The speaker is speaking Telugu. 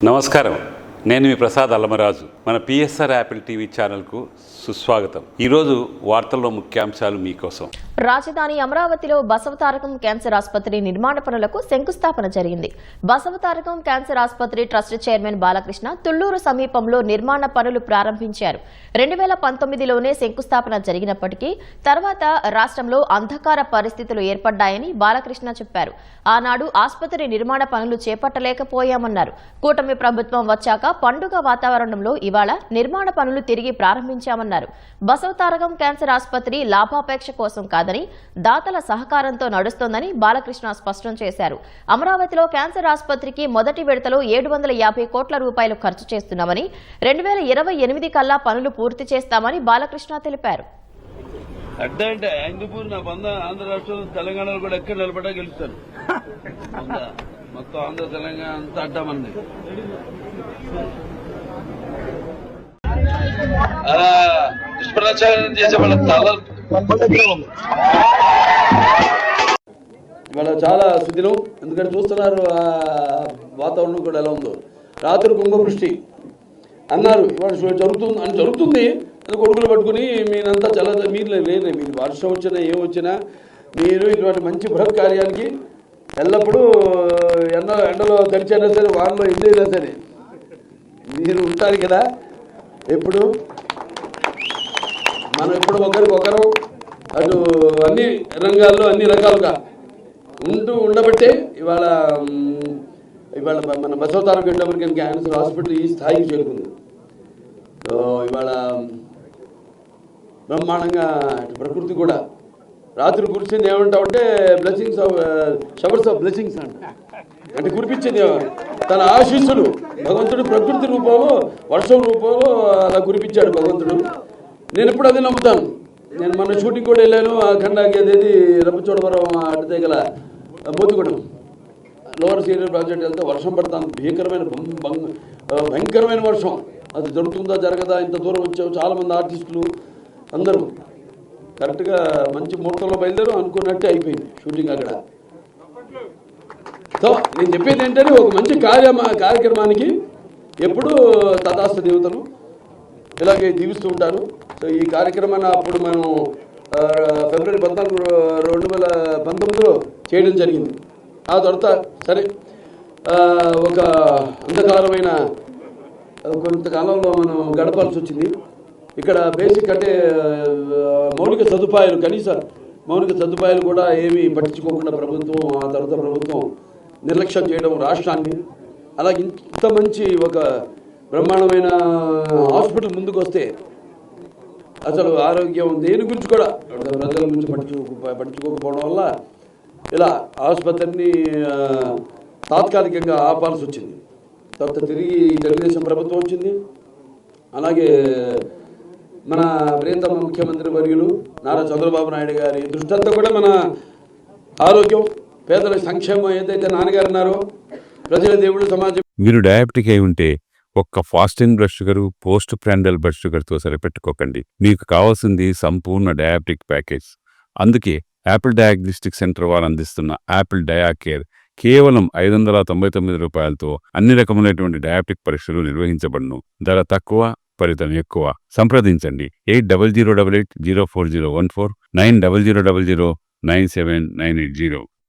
నమస్కారం నేను మీ ప్రసాద్ అల్లమరాజు. మన పిఎస్ఆర్ యాపిల్ టీవీ ఛానల్కు సుస్వాగతం. ఈరోజు వార్తల్లో ముఖ్యాంశాలు మీకోసం. రాజధాని అమరావతిలో బసవతారకం క్యాన్సర్ ఆసుపత్రి నిర్మాణ పనులకు శంకుస్థాపన జరిగింది. బసవతారకం క్యాన్సర్ ఆసుపత్రి ట్రస్ట్ చైర్మన్ బాలకృష్ణ తుళ్ళూరు సమీపంలో నిర్మాణ పనులు ప్రారంభించారు. రెండు వేల పంతొమ్మిదిలోనే శంకుస్థాపన జరిగినప్పటికీ తర్వాత రాష్ట్రంలో అంధకార పరిస్థితులు ఏర్పడ్డాయని బాలకృష్ణ చెప్పారు. ఆనాడు ఆసుపత్రి నిర్మాణ పనులు చేపట్టలేకపోయామన్నారు. కూటమి ప్రభుత్వం వచ్చాక పండుగ వాతావరణంలో ఇవాళ నిర్మాణ పనులు తిరిగి ప్రారంభించామన్నారు. బసవతారకం క్యాన్సర్ ఆసుపత్రి లాభాపేక్ష కోసం కాదని దాతల సహకారంతో నడుస్తోందని బాలకృష్ణ స్పష్టం చేశారు. అమరావతిలో క్యాన్సర్ ఆసుపత్రికి మొదటి విడతలో ఏడు వందల యాభై కోట్ల రూపాయలు ఖర్చు చేస్తున్నామని రెండు వేల ఇరవై ఎనిమిది కల్లా పనులు పూర్తి చేస్తామని బాలకృష్ణ తెలిపారు. అంటే హిందూపూర్ నా బంద ఆంధ్ర రాష్ట్రం తెలంగాణలో కూడా ఎక్కడ నిలబడ్డా గెలుస్తాను. మొత్తం ఆంధ్ర తెలంగాణ అంతా అడ్డమంది దుష్ప్రచారం చేసే వాళ్ళ తల ఇవాళ చాలా సుదినం. ఎందుకంటే చూస్తున్నారు ఆ వాతావరణం కూడా ఎలా ఉందో. రాత్రి కుంభవృష్టి. అన్నారు ఇవాళ జరుగుతుంది అని జరుగుతుంది. కొడుకులు పట్టుకుని మీనంతా చాలా మీరు లేరు మీరు వర్షం వచ్చినా ఏం వచ్చినా మీరు ఇటువంటి మంచి బృహత్ కార్యానికి ఎల్లప్పుడూ ఎండ ఎండలో గడిచైనా సరే వానలో ఎండైనా సరే మీరు ఉంటారు కదా. ఎప్పుడు? మనం ఎప్పుడు ఒకరికొకరు అటు అన్ని రంగాల్లో అన్ని రకాలుగా ఉంటూ ఉండబట్టే ఇవాళ ఇవాళ మన బసవతారక అమెరికన్ క్యాన్సర్ హాస్పిటల్ ఈ స్థాయికి చేరుకుంది. సో ఇవాళ బ్రహ్మాండంగా ప్రకృతి కూడా రాత్రి కురిసింది ఏమంటామంటే blessings of showers of blessings అంట. అంటే కురిపించింది తన ఆశీస్సులు. భగవంతుడు ప్రకృతి రూపంలో వర్షం రూపంలో అలా కురిపించాడు భగవంతుడు. నేను ఇప్పుడు అది నమ్ముతాను. నేను మన షూటింగ్ కూడా వెళ్ళాను ఆ ఖండాకి అదేది రంపచోడవరం అడితే గల బోతుగూడెం లోవర్ సీనియర్ ప్రాజెక్ట్ వెళ్తే వర్షం పడతాను భీకరమైన భయంకరమైన వర్షం. అది జరుగుతుందా జరగదా ఇంత దూరం వచ్చావు చాలామంది ఆర్టిస్టులు అందరూ. కరెక్ట్గా మంచి ముహూర్తంలో బయలుదేరు అనుకున్నట్టే అయిపోయింది షూటింగ్ అక్కడ. సో నేను చెప్పేది ఏంటంటే ఒక మంచి కార్య కార్యక్రమానికి ఎప్పుడూ తదాస్త దేవతలు ఇలాగే జీవిస్తూ ఉంటారు. సో ఈ కార్యక్రమాన్ని అప్పుడు మనం ఫిబ్రవరి పద్నాలుగు రెండు వేల పంతొమ్మిదిలో చేయడం జరిగింది. ఆ తర్వాత సరే ఒక అంధకారమైన కొంతకాలంలో మనం గడపాల్సి వచ్చింది. ఇక్కడ బేసిక్ అంటే మౌలిక సదుపాయాలు కనీస మౌలిక సదుపాయాలు కూడా ఏమి పట్టించుకోకుండా ప్రభుత్వం ఆ తర్వాత ప్రభుత్వం నిర్లక్ష్యం చేయడం రాష్ట్రాన్ని అలాగే ఇంత మంచి ఒక బ్రహ్మాండమైన హాస్పిటల్ ముందుకు వస్తే అసలు ఆరోగ్యం దేని గురించి కూడా ప్రజల గురించి పట్టించుకో పట్టించుకోకపోవడం వల్ల ఇలా ఆసుపత్రిని తాత్కాలికంగా ఆపాల్సి వచ్చింది. తర్వాత తిరిగి తెలుగుదేశం ప్రభుత్వం వచ్చింది. అలాగే మన ప్రియతమ ముఖ్యమంత్రి వర్యులు నారా చంద్రబాబు నాయుడు గారి దృష్టి అంతా కూడా మన ఆరోగ్యం పేదల సంక్షేమం ఏదైతే నాన్నగారు ఉన్నారో ప్రజల దేవుడు సమాజం మీరు డయాబెటిక్ అయి ఉంటే ఒక్క fasting blood sugar post prandial blood షుగర్తో సరిపెట్టుకోకండి మీకు కావాల్సింది సంపూర్ణ డయాబెటిక్ ప్యాకేజ్. అందుకే యాపిల్ డయాగ్నోస్టిక్ సెంటర్ వారు అందిస్తున్న యాపిల్ డయాకేర్ కేవలం ఐదు వందల తొంభై తొమ్మిది రూపాయలతో అన్ని రకములైనటువంటి డయాబెటిక్ పరీక్షలు నిర్వహించబడును. ధర తక్కువ ఫలితం ఎక్కువ. సంప్రదించండి. Eight double zero double eight zero four zero one four nine double zero double zero nine seven nine eight zero.